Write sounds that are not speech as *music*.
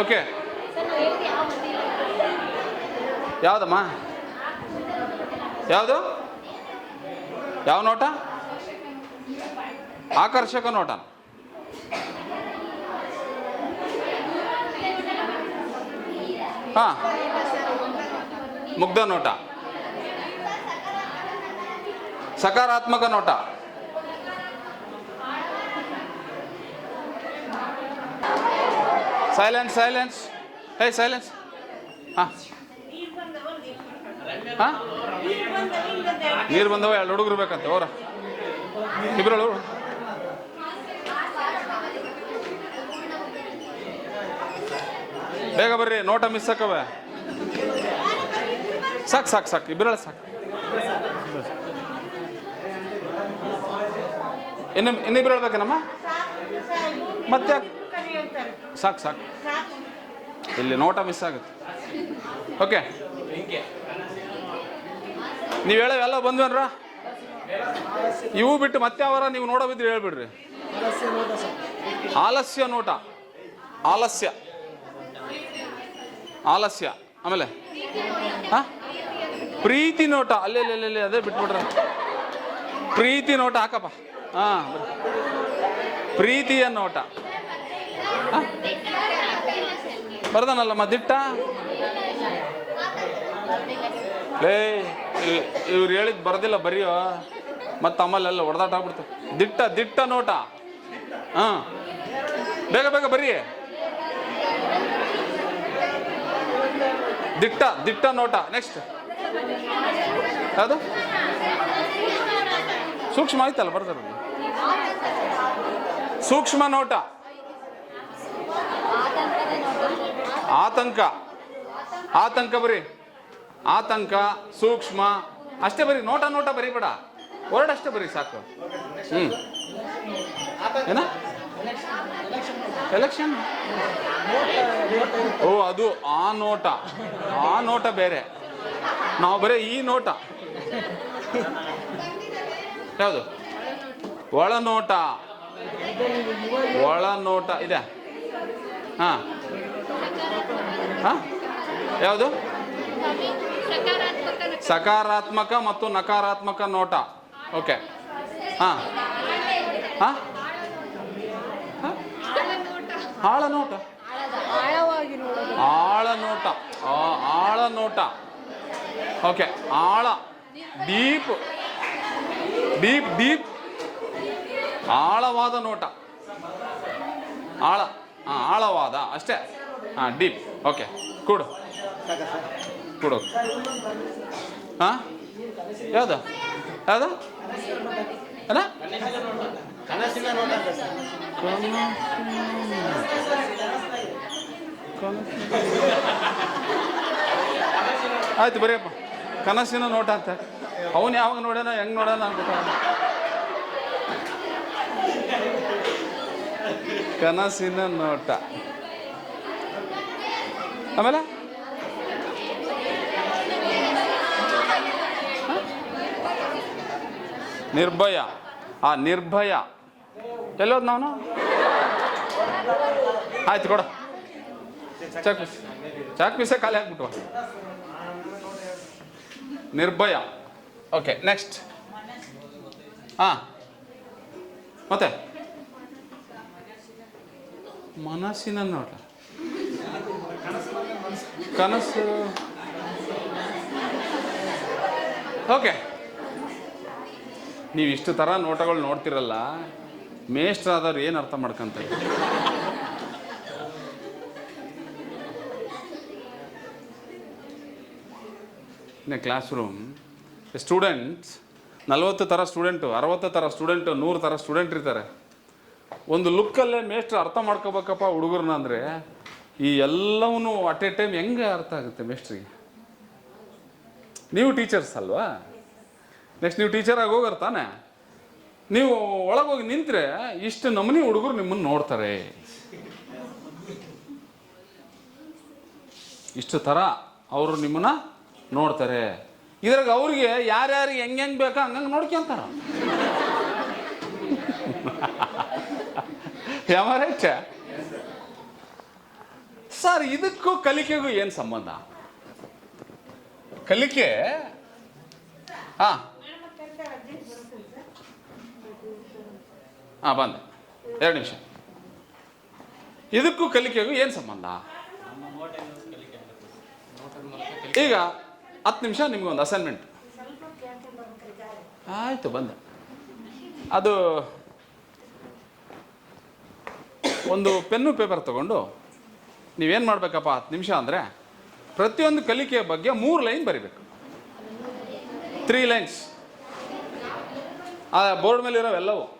Okay. ಯಾವುದಮ್ಮ? ಯಾವುದು? ಯಾವ ನೋಟ? ಆಕರ್ಷಕ ನೋಟ. ಹಾಂ. ಮುಗ್ಧ ನೋಟ. ಸಕಾರಾತ್ಮಕ ನೋಟ. ಸೈಲೆನ್ಸ್ ಸೈಲೆನ್ಸ್ ಹೇ ಸೈಲೆನ್ಸ್ ಹಾಂ. ಹಾಂ? ನೀರು ಬಂದವ, ಎರಡು ಹುಡುಗರು ಬೇಕಂತೆ ಅವರ ಇಬ್ಬರು ಬೇಗ ಬರ್ರಿ, ನೋಟ ಮಿಸ್ ಹಾಕವೆ ಸಾಕು ಸಾಕು ಸಾಕು ಇಬ್ಬರಳ ಸಾಕು. ಇನ್ನು, ಇನ್ನಿಬ್ರು ಹೇಳ್ಬೇಕೇನಮ್ಮ? ಮತ್ತೆ ಸಾಕು ಸಾಕು. ಇಲ್ಲಿ ನೋಟ ಮಿಸ್ ಆಗುತ್ತೆ. ಓಕೆ ನೀವು ಹೇಳವೆಲ್ಲ ಬಂದ್ವೇನ್ರ? ಇವು ಬಿಟ್ಟು ಮತ್ತೆ ಅವರ ನೀವು ನೋಡೋಬಿದ್ರೆ ಹೇಳ್ಬಿಡ್ರಿ. ಆಲಸ್ಯ ನೋಟ. ಆಲಸ್ಯ. ಆಲಸ್ಯ. ಆಮೇಲೆ? ಹಾ? ಪ್ರೀತಿ ನೋಟ. ಅಲ್ಲೇ ಅಲ್ಲೇ ಅದೇ ಬಿಟ್ಬಿಡ್ರ. ಪ್ರೀತಿ ನೋಟ ಹಾಕಪ್ಪ. ಹಾ ಪ್ರೀತಿಯ ನೋಟ? ಬರ್ದಾನಲ್ಲಮ್ಮ ದಿಟ್ಟ? ಲೇ ಇವ್- ಇವ್ರು ಹೇಳಿದ್ ಬರ್ದಿಲ್ಲ, ಬರೆಯೋ. ಮತ್ತೆ ಅಮ್ಮಲ್ಲೆಲ್ಲ ಹೊಡೆದಾಟ ಆಗ್ಬಿಡ್ತು. ದಿಟ್ಟ ದಿಟ್ಟ ನೋಟ. ಹಾ. ಬೇಗ ಬೇಗ ಬರೀ. ದಿಟ್ಟ ದಿಟ್ಟ ನೋಟ. ನೆಕ್ಸ್ಟ್ ಯಾವುದು? ಸೂಕ್ಷ್ಮ ಆಯ್ತಲ್ಲ ಬರ್ತಾರ ಸೂಕ್ಷ್ಮ ನೋಟ. ಆತಂಕ. ಆತಂಕ ಬರೀ. ಆತಂಕ, ಸೂಕ್ಷ್ಮ, ಅಷ್ಟೇ ಬರಿ ನೋಟ ನೋಟ ಬರೀಬೇಡ. ವರ್ಡ್ ಅಷ್ಟೇ ಬರಿ ಸಾಕು. ಹ್ಮ್. ಏನ? ಎಲೆಕ್ಷನ್ ಓ, ಅದು ಆ ನೋಟ. ಆ ನೋಟ ಬೇರೆ. ನಾವು ಬರೀ ಈ ನೋಟ. ಯಾವುದು? ಒಳನೋಟ ಒಳನೋಟ ಇದೆ. ಹಾ. ಹಾ? ಯಾವುದು? ಸಕಾರಾತ್ಮಕ ಮತ್ತು ನಕಾರಾತ್ಮಕ ನೋಟ. ಓಕೆ. ಹಾ. ಹಾ? ಆಳ ನೋಟ. ಆಳ ನೋಟ. ಆಳ ನೋಟ. ಓಕೆ. ಆಳ. ಡೀಪ್. Deep deep. ಆಳವಾದ ನೋಟ. ಆಳ. ಆಳವಾದ. ಅಷ್ಟೇ. ಹಾಂ ಡೀಪ್ ಓಕೆ ಕೂಡು. ಕೂಡು. ಹಾಂ? ಯಾವುದು? ಯಾವುದು? ಅಲ್ಲ? ಆಯ್ತು ಬರೀಪ್ಪ ಕನಸಿನ ನೋಟ ಅಂತ. ಅವನು ಯಾವಾಗ ನೋಡ್ಯಾನ, ಹೆಂಗ್ ನೋಡೋಣ ಅಂತ ಕನಸಿನ ನೋಟ. ಆಮೇಲೆ ಹ? ನಿರ್ಭಯ ಆ ನಿರ್ಭಯ ಎಲ್ಲೋದ್ ನಾನು ಆಯ್ತು ಕೊಡ ಚಾಕ್ ಪೀಸ್ ಚಾಕ್ ಪೀಸೇ ಖಾಲಿ ಹಾಕ್ಬಿಟ್ಟು ನಿರ್ಭಯ ಓಕೆ ನೆಕ್ಸ್ಟ್ ಹಾಂ ಮತ್ತೆ ಮನಸ್ಸಿನ ನೋಟ ಕನಸು. ಓಕೆ. ನೀವು ಇಷ್ಟು ಥರ ನೋಟಗಳು ನೋಡ್ತಿರಲ್ಲ, ಮೇಷ್ಟ್ರಾದವ್ರು ಏನು ಅರ್ಥ ಮಾಡ್ಕೊಂತಾರೆ? ಇನ್ ಕ್ಲಾಸ್ ರೂಮ್ ಸ್ಟೂಡೆಂಟ್ಸ್ ನಲವತ್ತು ಥರ ಸ್ಟೂಡೆಂಟು ಅರವತ್ತು ಥರ ಸ್ಟೂಡೆಂಟು ನೂರು ಥರ ಸ್ಟೂಡೆಂಟ್ ಇರ್ತಾರೆ. ಒಂದು ಲುಕ್ಕಲ್ಲೇ ಮೇಷ್ಟ್ರು ಅರ್ಥ ಮಾಡ್ಕೋಬೇಕಪ್ಪ ಹುಡುಗರನ್ನ ಅಂದರೆ ಈ ಎಲ್ಲವನ್ನೂ ಅಟ್ ಎ ಟೈಮ್ ಹೆಂಗೆ ಅರ್ಥ ಆಗುತ್ತೆ ಮೇಸ್ಟ್ರಿಗೆ ನೀವು ಟೀಚರ್ಸ್ ಅಲ್ವಾ? ನೆಕ್ಸ್ಟ್ ನೀವು ಟೀಚರ್ ಆಗಿ ತಾನೆ? ನೀವು ಒಳಗೋಗಿ ನಿಂತರೆ ಇಷ್ಟು ನಮನಿ ಹುಡುಗರು ನಿಮ್ಮನ್ನು ನೋಡ್ತಾರೆ. ಇಷ್ಟು ಥರ ಅವರು ನಿಮ್ಮನ್ನ ನೋಡ್ತಾರೆ. ಇದ್ರಾಗ ಅವ್ರಿಗೆ ಯಾರ್ಯಾರಿಗೆ ಹೆಂಗೆ ಹೆಂಗೆ ಬೇಕೋ ಹಂಗಂಗೆ ನೋಡ್ಕೊಂತಾರ *laughs* ಯಾವಾರೈತ ಸರ್, ಇದಕ್ಕೂ ಕಲಿಕೆಗೂ ಏನು ಸಂಬಂಧ? ಕಲಿಕೆ? ಹಾಂ. ಹಾಂ, ಬಂದೆ. ಎರಡು ನಿಮಿಷ. ಇದಕ್ಕೂ ಕಲಿಕೆಗೂ ಏನು ಸಂಬಂಧ? ಈಗ ಹತ್ತು ನಿಮಿಷ ನಿಮ್ಗೊಂದು ಅಸೈನ್ಮೆಂಟ್ ಆಯಿತು, ಬಂದೆ. ಅದು ಒಂದು ಪೆನ್ನು ಪೇಪರ್ ತಗೊಂಡು ನೀವೇನು ಮಾಡಬೇಕಪ್ಪ ಹತ್ತು ನಿಮಿಷ ಅಂದರೆ ಪ್ರತಿಯೊಂದು ಕಲಿಕೆಯ ಬಗ್ಗೆ ಮೂರು ಲೈನ್ ಬರಿಬೇಕು. ತ್ರೀ ಲೈನ್ಸ್ ಆ ಬೋರ್ಡ್ ಮೇಲೆ ಇರೋವೆಲ್ಲವೂ